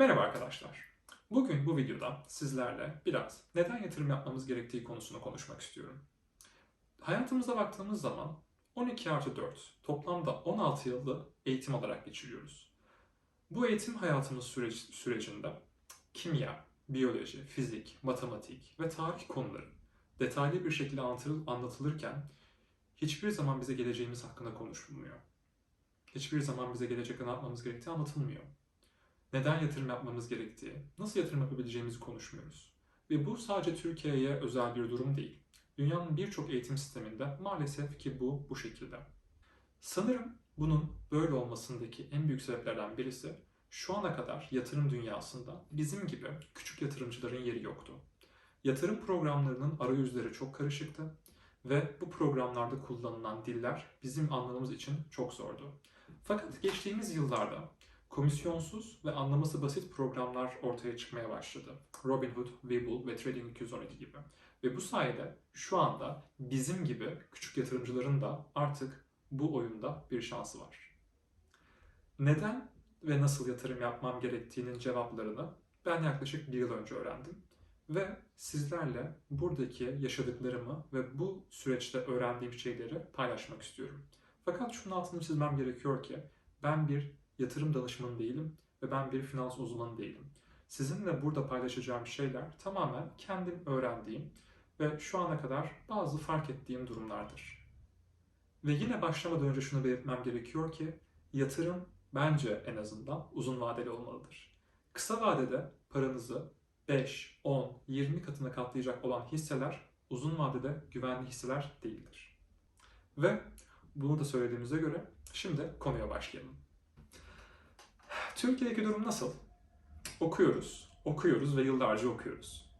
Merhaba arkadaşlar. Bugün bu videoda sizlerle biraz neden yatırım yapmamız gerektiği konusunu konuşmak istiyorum. Hayatımıza baktığımız zaman 12 artı 4 toplamda 16 yılda eğitim alarak geçiriyoruz. Bu eğitim hayatımız süreç, sürecinde kimya, biyoloji, fizik, matematik ve tarih konuları detaylı bir şekilde anlatıl- anlatılırken hiçbir zaman bize geleceğimiz hakkında konuşulmuyor. Hiçbir zaman bize gelecekte ne yapmamız gerektiği anlatılmıyor neden yatırım yapmamız gerektiği, nasıl yatırım yapabileceğimizi konuşmuyoruz. Ve bu sadece Türkiye'ye özel bir durum değil. Dünyanın birçok eğitim sisteminde maalesef ki bu bu şekilde. Sanırım bunun böyle olmasındaki en büyük sebeplerden birisi şu ana kadar yatırım dünyasında bizim gibi küçük yatırımcıların yeri yoktu. Yatırım programlarının arayüzleri çok karışıktı ve bu programlarda kullanılan diller bizim anlamamız için çok zordu. Fakat geçtiğimiz yıllarda komisyonsuz ve anlaması basit programlar ortaya çıkmaya başladı. Robinhood, Webull ve Trading 212 gibi. Ve bu sayede şu anda bizim gibi küçük yatırımcıların da artık bu oyunda bir şansı var. Neden ve nasıl yatırım yapmam gerektiğinin cevaplarını ben yaklaşık bir yıl önce öğrendim. Ve sizlerle buradaki yaşadıklarımı ve bu süreçte öğrendiğim şeyleri paylaşmak istiyorum. Fakat şunun altını çizmem gerekiyor ki ben bir yatırım danışmanı değilim ve ben bir finans uzmanı değilim. Sizinle burada paylaşacağım şeyler tamamen kendim öğrendiğim ve şu ana kadar bazı fark ettiğim durumlardır. Ve yine başlamadan önce şunu belirtmem gerekiyor ki yatırım bence en azından uzun vadeli olmalıdır. Kısa vadede paranızı 5, 10, 20 katına katlayacak olan hisseler uzun vadede güvenli hisseler değildir. Ve bunu da söylediğimize göre şimdi konuya başlayalım. Türkiye'deki durum nasıl? Okuyoruz, okuyoruz ve yıllarca okuyoruz.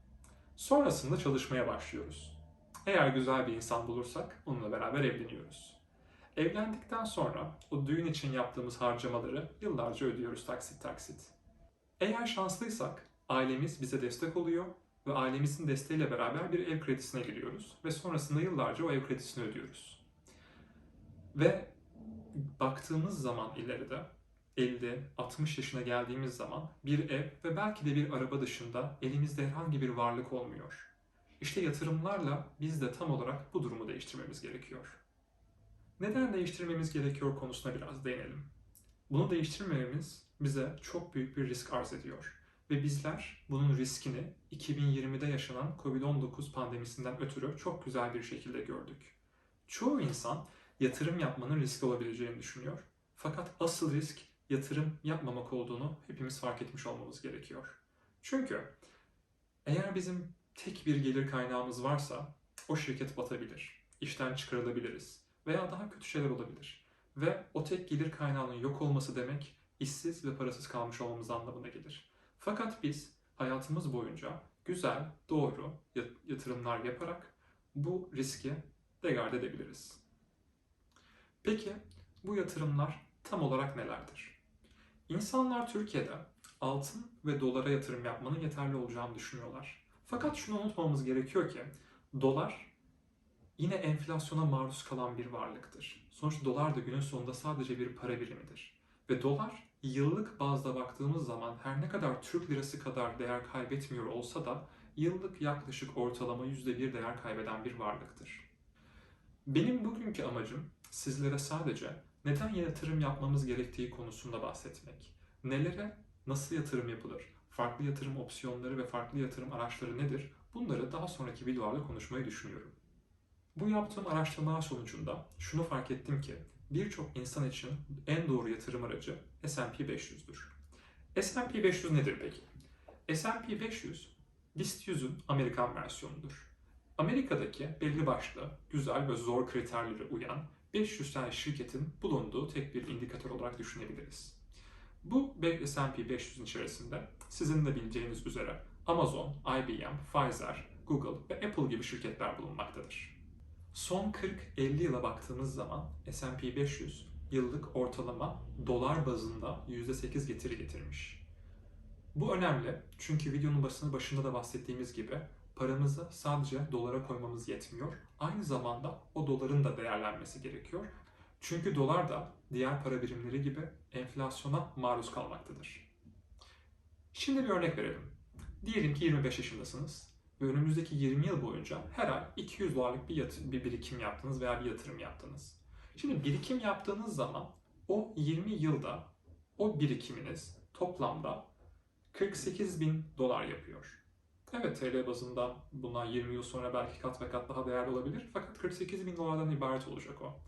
Sonrasında çalışmaya başlıyoruz. Eğer güzel bir insan bulursak onunla beraber evleniyoruz. Evlendikten sonra o düğün için yaptığımız harcamaları yıllarca ödüyoruz taksit taksit. Eğer şanslıysak ailemiz bize destek oluyor ve ailemizin desteğiyle beraber bir ev kredisine giriyoruz ve sonrasında yıllarca o ev kredisini ödüyoruz. Ve baktığımız zaman ileride 50-60 yaşına geldiğimiz zaman bir ev ve belki de bir araba dışında elimizde herhangi bir varlık olmuyor. İşte yatırımlarla biz de tam olarak bu durumu değiştirmemiz gerekiyor. Neden değiştirmemiz gerekiyor konusuna biraz değinelim. Bunu değiştirmememiz bize çok büyük bir risk arz ediyor. Ve bizler bunun riskini 2020'de yaşanan Covid-19 pandemisinden ötürü çok güzel bir şekilde gördük. Çoğu insan yatırım yapmanın riskli olabileceğini düşünüyor. Fakat asıl risk yatırım yapmamak olduğunu hepimiz fark etmiş olmamız gerekiyor. Çünkü eğer bizim tek bir gelir kaynağımız varsa o şirket batabilir, işten çıkarılabiliriz veya daha kötü şeyler olabilir. Ve o tek gelir kaynağının yok olması demek işsiz ve parasız kalmış olmamız anlamına gelir. Fakat biz hayatımız boyunca güzel, doğru yatırımlar yaparak bu riski degarde edebiliriz. Peki bu yatırımlar tam olarak nelerdir? İnsanlar Türkiye'de altın ve dolara yatırım yapmanın yeterli olacağını düşünüyorlar. Fakat şunu unutmamamız gerekiyor ki dolar yine enflasyona maruz kalan bir varlıktır. Sonuçta dolar da günün sonunda sadece bir para birimidir. Ve dolar yıllık bazda baktığımız zaman her ne kadar Türk lirası kadar değer kaybetmiyor olsa da yıllık yaklaşık ortalama %1 değer kaybeden bir varlıktır. Benim bugünkü amacım sizlere sadece neden yatırım yapmamız gerektiği konusunda bahsetmek. Nelere nasıl yatırım yapılır? Farklı yatırım opsiyonları ve farklı yatırım araçları nedir? Bunları daha sonraki videolarda konuşmayı düşünüyorum. Bu yaptığım araştırmalar sonucunda şunu fark ettim ki birçok insan için en doğru yatırım aracı S&P 500'dür. S&P 500 nedir peki? S&P 500 BIST 100'ün Amerikan versiyonudur. Amerika'daki belli başlı, güzel ve zor kriterlere uyan 500 tane şirketin bulunduğu tek bir indikatör olarak düşünebiliriz. Bu S&P 500'ün içerisinde sizin de bileceğiniz üzere Amazon, IBM, Pfizer, Google ve Apple gibi şirketler bulunmaktadır. Son 40-50 yıla baktığımız zaman S&P 500 yıllık ortalama dolar bazında %8 getiri getirmiş. Bu önemli çünkü videonun başında, da bahsettiğimiz gibi paramızı sadece dolara koymamız yetmiyor. Aynı zamanda o doların da değerlenmesi gerekiyor. Çünkü dolar da diğer para birimleri gibi enflasyona maruz kalmaktadır. Şimdi bir örnek verelim. Diyelim ki 25 yaşındasınız ve önümüzdeki 20 yıl boyunca her ay 200 dolarlık bir, yat- bir birikim yaptınız veya bir yatırım yaptınız. Şimdi birikim yaptığınız zaman o 20 yılda o birikiminiz toplamda 48 bin dolar yapıyor. Evet TL bazında bundan 20 yıl sonra belki kat ve kat daha değerli olabilir fakat 48 bin dolardan ibaret olacak o.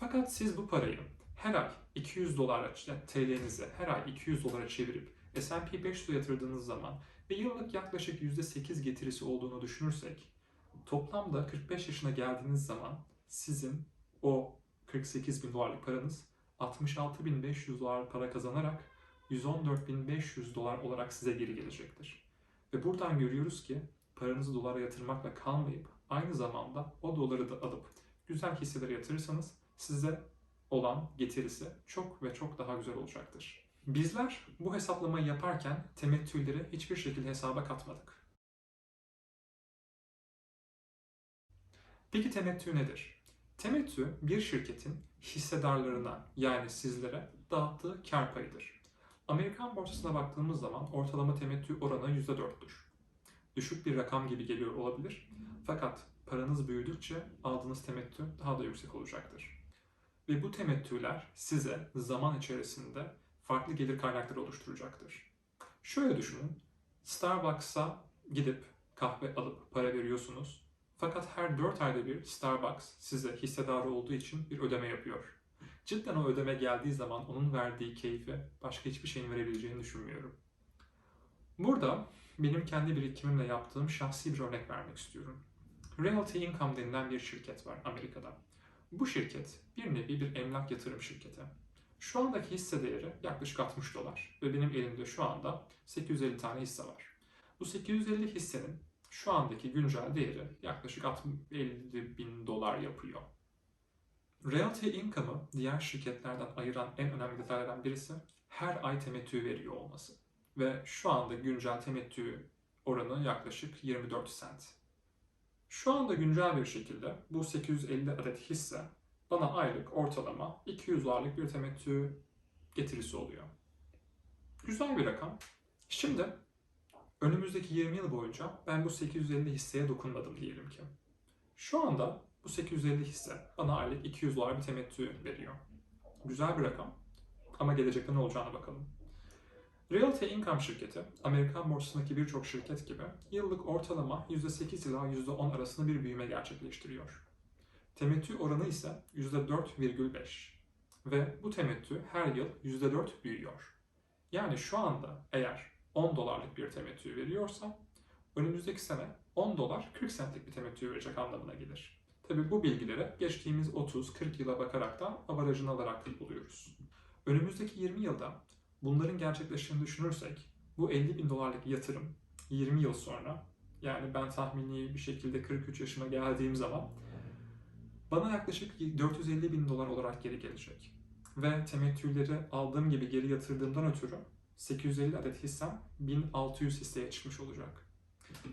Fakat siz bu parayı her ay 200 dolara, yani TL'nizi her ay 200 dolara çevirip S&P 500'e yatırdığınız zaman ve yıllık yaklaşık %8 getirisi olduğunu düşünürsek toplamda 45 yaşına geldiğiniz zaman sizin o 48 bin dolarlık paranız 66.500 dolar para kazanarak 114.500 dolar olarak size geri gelecektir. Ve buradan görüyoruz ki paranızı dolara yatırmakla kalmayıp aynı zamanda o doları da alıp güzel hisselere yatırırsanız size olan getirisi çok ve çok daha güzel olacaktır. Bizler bu hesaplamayı yaparken temettüleri hiçbir şekilde hesaba katmadık. Peki temettü nedir? Temettü bir şirketin hissedarlarına yani sizlere dağıttığı kar payıdır. Amerikan borsasına baktığımız zaman ortalama temettü oranı %4'tür. Düşük bir rakam gibi geliyor olabilir. Fakat paranız büyüdükçe aldığınız temettü daha da yüksek olacaktır. Ve bu temettüler size zaman içerisinde farklı gelir kaynakları oluşturacaktır. Şöyle düşünün, Starbucks'a gidip kahve alıp para veriyorsunuz. Fakat her 4 ayda bir Starbucks size hissedarı olduğu için bir ödeme yapıyor. Cidden o ödeme geldiği zaman onun verdiği keyfi başka hiçbir şeyin verebileceğini düşünmüyorum. Burada benim kendi birikimimle yaptığım şahsi bir örnek vermek istiyorum. Realty Income denilen bir şirket var Amerika'da. Bu şirket bir nevi bir emlak yatırım şirketi. Şu andaki hisse değeri yaklaşık 60 dolar ve benim elimde şu anda 850 tane hisse var. Bu 850 hissenin şu andaki güncel değeri yaklaşık 50 bin dolar yapıyor. Realty Income'ı diğer şirketlerden ayıran en önemli detaylardan birisi her ay temettü veriyor olması. Ve şu anda güncel temettü oranı yaklaşık 24 sent. Şu anda güncel bir şekilde bu 850 adet hisse bana aylık ortalama 200 dolarlık bir temettü getirisi oluyor. Güzel bir rakam. Şimdi önümüzdeki 20 yıl boyunca ben bu 850 hisseye dokunmadım diyelim ki. Şu anda bu 850 hisse bana aylık 200 dolar bir temettü veriyor. Güzel bir rakam. Ama gelecekte ne olacağına bakalım. Realty Income şirketi, Amerikan borsasındaki birçok şirket gibi yıllık ortalama %8 ila %10 arasında bir büyüme gerçekleştiriyor. Temettü oranı ise %4,5 ve bu temettü her yıl %4 büyüyor. Yani şu anda eğer 10 dolarlık bir temettü veriyorsa önümüzdeki sene 10 dolar 40 centlik bir temettü verecek anlamına gelir. Tabi bu bilgileri geçtiğimiz 30-40 yıla bakaraktan avarajını alarak buluyoruz. Önümüzdeki 20 yılda bunların gerçekleştiğini düşünürsek bu 50 bin dolarlık yatırım 20 yıl sonra yani ben tahmini bir şekilde 43 yaşıma geldiğim zaman bana yaklaşık 450 bin dolar olarak geri gelecek. Ve temettüleri aldığım gibi geri yatırdığımdan ötürü 850 adet hissem 1600 hisseye çıkmış olacak.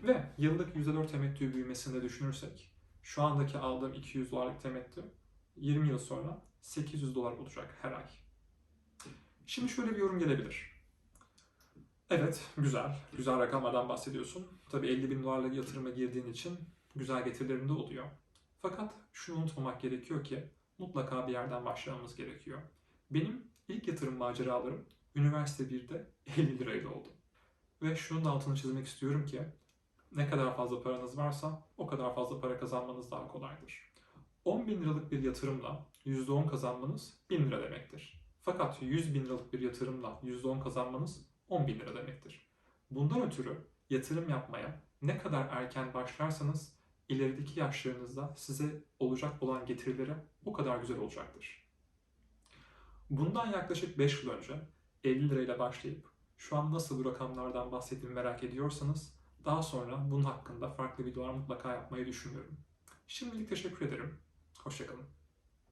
Ve yıllık %4 temettü büyümesini de düşünürsek şu andaki aldığım 200 dolarlık temettü 20 yıl sonra 800 dolar olacak her ay. Şimdi şöyle bir yorum gelebilir. Evet, güzel. Güzel rakamlardan bahsediyorsun. Tabii 50 bin dolarlık yatırıma girdiğin için güzel getirilerin de oluyor. Fakat şunu unutmamak gerekiyor ki mutlaka bir yerden başlamamız gerekiyor. Benim ilk yatırım maceralarım üniversite 1'de 50 lirayla oldu. Ve şunun da altını çizmek istiyorum ki ne kadar fazla paranız varsa o kadar fazla para kazanmanız daha kolaydır. 10 bin liralık bir yatırımla %10 kazanmanız 1000 lira demektir. Fakat 100 bin liralık bir yatırımla %10 kazanmanız 10 bin lira demektir. Bundan ötürü yatırım yapmaya ne kadar erken başlarsanız ilerideki yaşlarınızda size olacak olan getirileri o kadar güzel olacaktır. Bundan yaklaşık 5 yıl önce 50 lirayla başlayıp şu an nasıl bu rakamlardan bahsettiğimi merak ediyorsanız daha sonra bunun hakkında farklı videolar mutlaka yapmayı düşünüyorum. Şimdilik teşekkür ederim. Hoşçakalın.